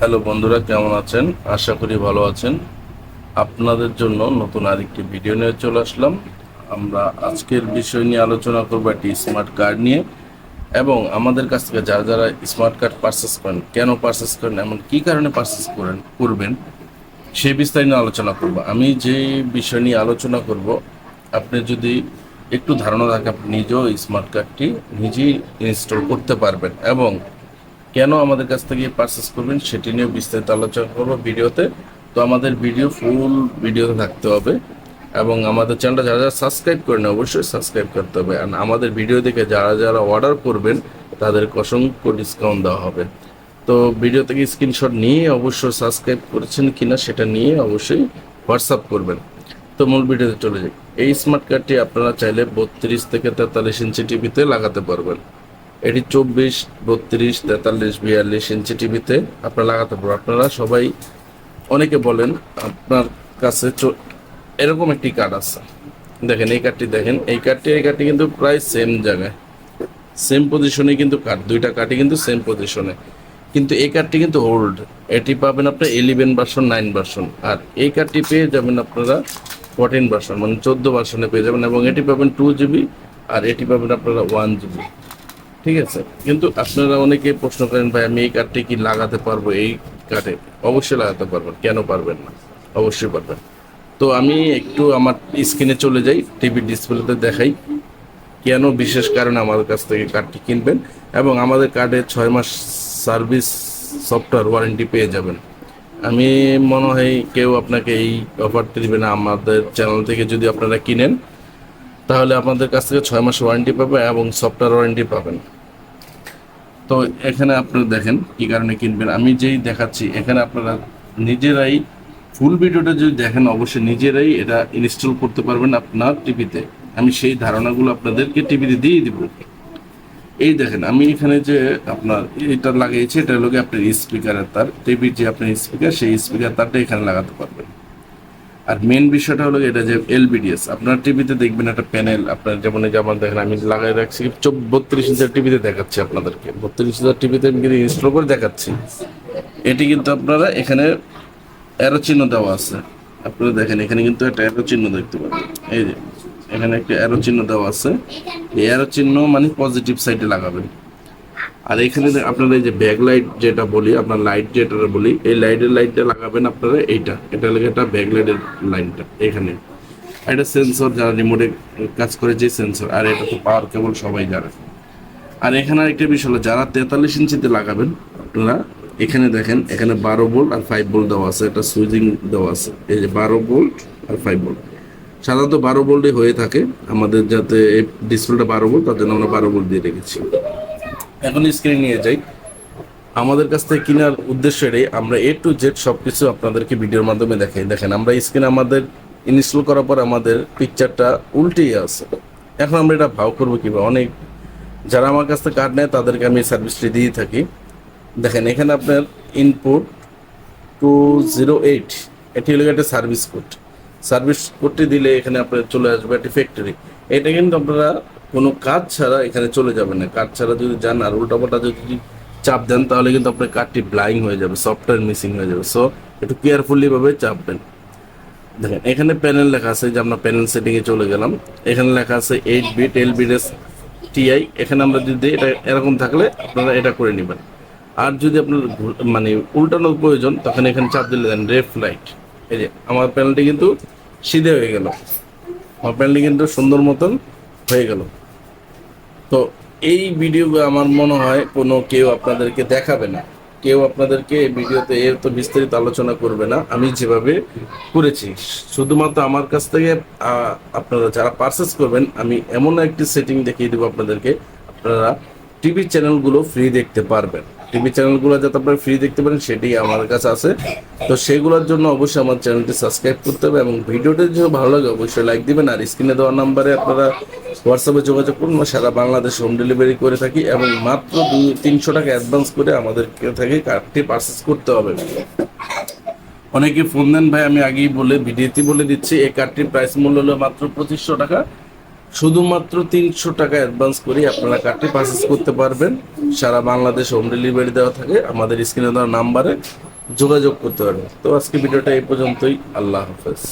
Hello বন্ধুরা, কেমন আছেন? আশা করি ভালো আছেন। আপনাদের জন্য নতুন আরেকটি ভিডিও নিয়ে চলে আসলাম। আমরা আজকের বিষয় নিয়ে আলোচনা করব একটি স্মার্ট কার্ড নিয়ে। এবং আমাদের কাছ থেকে যারা যারা স্মার্ট কার্ড পারচেস করেন, কেন পারচেস করেন, এমন কী কারণে পারচেস করেন, করবেন সেই বিস্তারিত আলোচনা করব। আমি যে বিষয় নিয়ে আলোচনা করব, আপনি যদি একটু ধারণা থাকে, আপনি নিজেও স্মার্ট কার্ডটি নিজেই ইনস্টল করতে পারবেন। এবং কেন আমাদের কাছ থেকে পারচেস করবেন সেটি নিয়ে বিস্তারিত আলোচনা করব ভিডিওতে। তো আমাদের ভিডিও ফুল ভিডিওতে থাকতে হবে এবং আমাদের চ্যানেলটা যারা যারা সাবস্ক্রাইব করেন অবশ্যই সাবস্ক্রাইব করতে হবে। আর আমাদের ভিডিও দেখে যারা যারা অর্ডার করবেন, তাদেরকে অসংখ্য ডিসকাউন্ট দেওয়া হবে। তো ভিডিও থেকে স্ক্রিনশট নিয়ে অবশ্যই সাবস্ক্রাইব করেছেন কিনা সেটা নিয়ে অবশ্যই হোয়াটসঅ্যাপ করবেন। তো মূল ভিডিওতে চলে যাই। এই স্মার্ট কার্ডটি আপনারা চাইলে বত্রিশ থেকে তেতাল্লিশ ইঞ্চি টিভিতে লাগাতে পারবেন। এটি চব্বিশ, বত্রিশ, তেতাল্লিশ, বিয়াল্লিশ ইঞ্চি টিভিতে আপনারা লাগাতে পারবেন। আপনারা সবাই অনেকে বলেন, আপনার কাছে এরকম একটি কার্ড আছে। দেখেন, এই কার্ডটি দেখেন, এই কার্ডটি এই কার্ডটি কিন্তু প্রায় সেম জায়গায়। সেম পজিশনে কিন্তু কার্ড, দুইটা কার্ডই কিন্তু সেম পজিশনে কিন্তু এই কার্ডটি কিন্তু ওল্ড এটি পাবেন আপনার ইলেভেন ভার্সন নাইন ভার্সন আর এই কার্ডটি পেয়ে যাবেন আপনারা ফোরটিন ভার্সন মানে চোদ্দ ভার্সনে পেয়ে যাবেন এবং এটি পাবেন টু জিবি আর এটি পাবেন আপনারা ওয়ান জিবি ঠিক আছে। কিন্তু আপনারা অনেকে প্রশ্ন করেন, ভাই, আমি এই কার্ডটি কি লাগাতে পারব? এই কার্ডে অবশ্যই লাগাতে পারবেন। কেন পারবেন না? অবশ্যই পারবেন। তো আমি একটু আমার স্ক্রিনে চলে যাই, টিভি ডিসপ্লেতে দেখাই কেন বিশেষ কারণে আমাদের কাছ থেকে কার্ডটি কিনবেন এবং আমাদের কার্ডে ছয় মাস সার্ভিস সফটওয়্যার ওয়ারেন্টি পেয়ে যাবেন। আমি মনে হয় কেউ আপনাকে এই অফারটি দিবে না। আমাদের চ্যানেল থেকে যদি আপনারা কিনেন তাহলে আপনাদের কাছ থেকে ছয় মাস ওয়ারেন্টি পাবেন এবং সফটওয়্যার ওয়ারেন্টি পাবেন। তো এখানে আপনারা দেখেন কি কারণে কিনবেন। আমি যেই দেখাচ্ছি, এখানে আপনারা নিজেরাই ফুল ভিডিওটা যদি দেখেন, অবশ্যই নিজেরাই এটা ইনস্টল করতে পারবেন আপনার টিভিতে আমি সেই ধারণাগুলো আপনাদেরকে টিভিতে দিয়ে দিব। এই দেখেন, আমি এখানে যে আপনার এটা লাগিয়েছি, এটা হলো আপনার স্পিকারের তার। টিভির যে আপনার স্পিকার সেই স্পিকার তারটা এখানে লাগাতে পারবেন। আর মেন বিষয়টা হলো এটা যে এলবিডিএস আপনার টিভিতে দেখবেন একটা প্যানেল আপনার যেমন এই যে আমার দেখেন, আমি লাগাই রাখছি বত্রিশ ইঞ্চের টিভিতে দেখাচ্ছি আপনাদেরকে। বত্রিশ ইঞ্চের টিভিতে আমি কিন্তু ইনস্টল করে দেখাচ্ছি। এটি কিন্তু আপনারা এখানে অ্যারো চিহ্ন দেওয়া আছে। আপনারা দেখেন, এখানে কিন্তু একটা অ্যারো চিহ্ন দেখতে পাবেন। এই যে, এখানে একটা অ্যারো চিহ্ন দেওয়া আছে। এই অ্যারো চিহ্ন মানে পজিটিভ সাইডে লাগাবেন। আর এখানে আপনারা এই যে ব্যাক লাইট যেটা বলি, আপনার লাইট যেটা বলি, এই লাইটের লাইটটা লাগাবেন আপনারা এইটা। এটা লাগে একটা ব্যাক লাইটের লাইনটা এখানে। এটা সেন্সর যারা রিমোটে কাজ করে, যে সেন্সর আর এটা তো পাওয়ার কেবল সবাই জানে। আর এখানে আরেকটা বিষয় হলো, যারা তেতাল্লিশ ইঞ্চিতে লাগাবেন আপনারা, এখানে দেখেন, এখানে বারো বোল্ট আর ফাইভ বোল্ট দেওয়া আছে, একটা সুইচিং দেওয়া আছে। এই যে বারো বোল্ট আর ফাইভ বোল্ট সাধারণত বারো ভোল্টে হয়ে থাকে। আমাদের যাতে এই ডিসপ্লেটা বারো ভোল্ট তার জন্য আমরা বারো ভোল্ট দিয়ে রেখেছি। এখন স্ক্রিনে নিয়ে যাই। আমাদের কাছ থেকে কেনার উদ্দেশ্য আমরা এ টু জেড সব কিছু আপনাদেরকে ভিডিওর মাধ্যমে দেখাই। দেখেন, আমরা স্ক্রিনে আমাদের ইনস্টল করার পর আমাদের পিকচারটা উল্টেই আছে। এখন আমরা এটা ভাও করব কীভাবে? অনেক যারা আমার কাছ থেকে কার্ড নেয়, তাদেরকে আমি সার্ভিসটি দিয়ে থাকি। দেখেন, এখানে আপনার ইনপুট টু জিরো এইট এটি হলো একটা সার্ভিস কোড সার্ভিস কোডটি দিলে এখানে আপনার চলে আসবে একটি ফ্যাক্টরি এটা কিন্তু আপনারা কোনো কাজ ছাড়া এখানে চলে যাবেন না। কাজ ছাড়া যদি যান আর উল্টাপাল্টা যদি চাপ দেন, তাহলে কিন্তু আপনার কার্ডটি ব্লাইং হয়ে যাবে সফটওয়্যার মিসিং হয়ে যাবে। সো একটু কেয়ারফুলি ভাবে চাপবেন দেখেন, এখানে প্যানেল লেখা আছে, যে আমরা প্যানেল সেটিংয়ে চলে গেলাম। এখানে লেখা আছে eight bit L bit TI এখানে আমরা যদি এটা এরকম থাকলে আপনারা এটা করে নেবেন। আর যদি আপনার মানে উল্টানোর প্রয়োজন, তখন এখানে চাপ দিলে দেন রেফ লাইট এই যে, আমার প্যানেলটি কিন্তু সিধে হয়ে গেল। আমার প্যানেলটি কিন্তু সুন্দর মতন হয়ে গেল। তো এই ভিডিও আমার মনে হয় কোনো কেউ আপনাদেরকে দেখাবে না। কেউ আপনাদেরকে এই ভিডিওতে এর তো বিস্তারিত আলোচনা করবে না। আমি যেভাবে করেছি, শুধুমাত্র আমার কাছ থেকে আপনারা যারা পারচেস করবেন, আমি এমন একটি সেটিং দেখিয়ে দেবো আপনাদেরকে। আপনারা টিভি চ্যানেলগুলো ফ্রি দেখতে পারবেন। টিভি চ্যানেলগুলো যাতে আপনারা ফ্রি দেখতে পারেন সেটি আমার কাছে আছে। তো সেগুলোর জন্য অবশ্যই আমার চ্যানেলটি সাবস্ক্রাইব করতে হবে এবং ভিডিওটি যদি ভালো লাগে, অবশ্যই লাইক দিবেন। আর স্ক্রিনে দেওয়া নাম্বারে আপনারা হোয়াটসঅ্যাপে যোগাযোগ করুন। সারা বাংলাদেশ হোম ডেলিভারি করে থাকি এবং মাত্র দুই, তিনশো টাকা অ্যাডভান্স করে আমাদের থেকে কার্ডটি পারচেস করতে হবে। অনেকে ফোন দেন, ভাই, আমি আগেই বলে ভিডিওতে বলে দিচ্ছি, এই কার্ডটির প্রাইস মূল্য হলো মাত্র পঁচিশশো টাকা। শুধুমাত্র তিনশো টাকা অ্যাডভান্স করে আপনারা কার্ডটি পারচেস করতে পারবেন। সারা বাংলাদেশ হোম ডেলিভারি দেওয়া থাকে, আমাদের স্ক্রিনে দেওয়া নাম্বারে যোগাযোগ করতে পারবেন। তো আজকে ভিডিওটা এই পর্যন্তই, আল্লাহ হাফেজ।